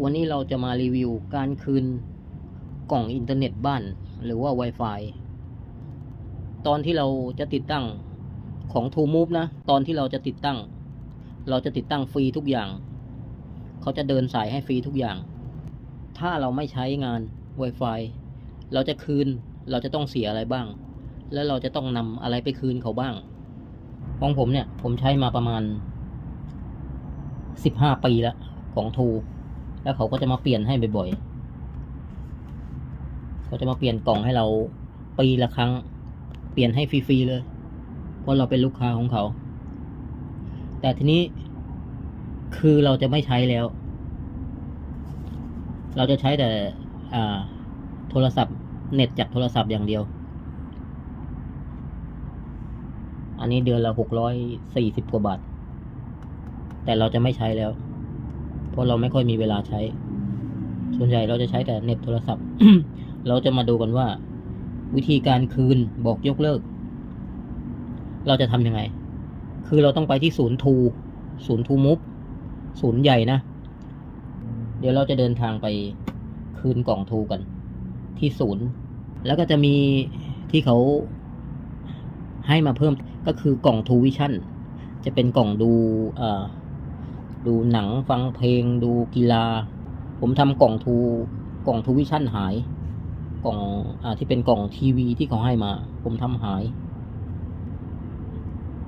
วันนี้เราจะมารีวิวการคืนกล่องอินเทอร์เน็ตบ้านหรือว่า Wi-Fi ตอนที่เราจะติดตั้งของ True Move นะ ตอนที่เราจะติดตั้ง เราจะติดตั้งฟรีทุกอย่าง เขาจะเดินสายให้ฟรีทุกอย่าง ถ้าเราไม่ใช้งาน Wi-Fi เราจะคืนเราจะต้องเสียอะไรบ้าง แล้วเราจะต้องนำอะไรไปคืนเขาบ้างของผมเนี่ย ผมใช้มาประมาณสิบห้าปีแล้วของทู แล้วเขาก็จะมาเปลี่ยนให้บ่อยๆเขาจะมาเปลี่ยนกล่องให้เราปีละครั้ง เปลี่ยนให้ฟรีๆเลย เพราะเราเป็นลูกค้าของเขา แต่ทีนี้คือเราจะไม่ใช้แล้ว เราจะใช้แต่โทรศัพท์เน็ตจากโทรศัพท์อย่างเดียว อันนี้เดือนละหกร้อยสี่สิบกว่าบาท แต่เราจะไม่ใช้แล้ว เพราะเราไม่ค่อยมีเวลาใช้ ส่วนใหญ่เราจะใช้แต่เน็ตโทรศัพท์ เราจะมาดูกันว่า วิธีการคืนบอกยกเลิก เราจะทำยังไง คือเราต้องไปที่ศูนย์ทูศูนย์ทูมุกศูนย์ใหญ่นะ เดี๋ยวเราจะเดินทางไปคืนกล่องทูกัน ที่ศูนย์ แล้วก็จะมีที่เขาให้มาเพิ่มก็คือกล่องทูวิชั่นจะเป็นกล่องดูอ่อ ดูหนังฟังเพลง ดูกีฬา ผมทำกล่องทูกล่องทูวิชั่นหาย กล่องอ่าที่เป็นกล่องทีวีที่เขาให้มา ผมทำหาย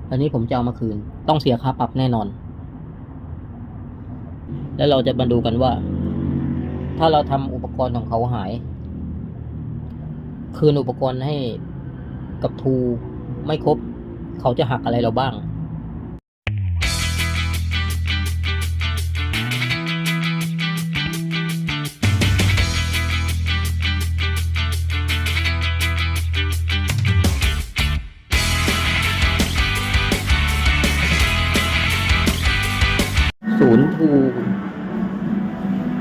อันนี้ผมจะเอามาคืน ต้องเสียค่าปรับแน่นอน แล้วเราจะมาดูกันว่า ถ้าเราทำอุปกรณ์ของเขาหาย คืนอุปกรณ์ให้กับทูไม่ครบ เขาจะหักอะไรเราบ้าง ศูนย์ทู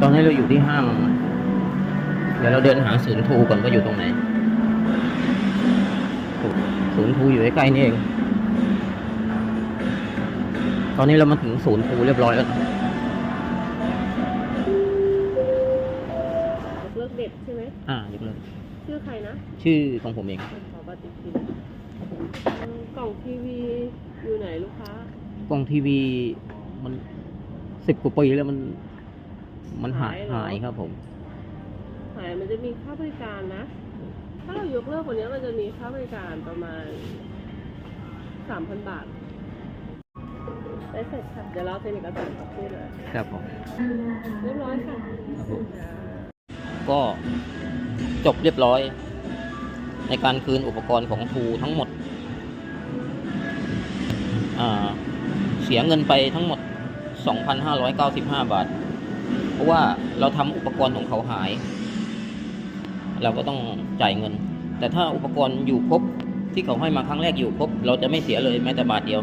ตอนนี้เราอยู่ที่ห้าง เดี๋ยวเราเดินหาศูนย์ทูก่อนว่าอยู่ตรงไหน ศูนย์ทูอยู่ใกล้ๆนี่เอง ตอนนี้เรามาถึงศูนย์ทูเรียบร้อยแล้วนะยกเลิกเด็ดใช่ไหมอ่ายกเลิกชื่อใครนะ ชื่อของผมเองขอปฏิทินเอ่อกล่องทีวีอยู่ไหนลูกค้ากล้องทีวีมัน สิบกว่าปีแล้วมัน มันหายหายครับผม หายมันจะมีค่าบริการนะ ถ้าเรายกเลิกวันนี้มันจะมีค่าบริการประมาณสามพันบาทได้เสร็จค่ะ เดี๋ยวเราเซ็นเอกสารกับพี่เลยครับผม เรียบร้อยค่ะครับผมก็จบเรียบร้อย ในการคืนอุปกรณ์ของทูทั้งหมดอ่าเสียเงินไปทั้งหมด 2,595 บาท เพราะว่าเราทำอุปกรณ์ของเขาหาย เราก็ต้องจ่ายเงิน แต่ถ้าอุปกรณ์อยู่ครบที่เขาให้มาครั้งแรกอยู่ครบ เราจะไม่เสียเลยแม้แต่บาทเดียว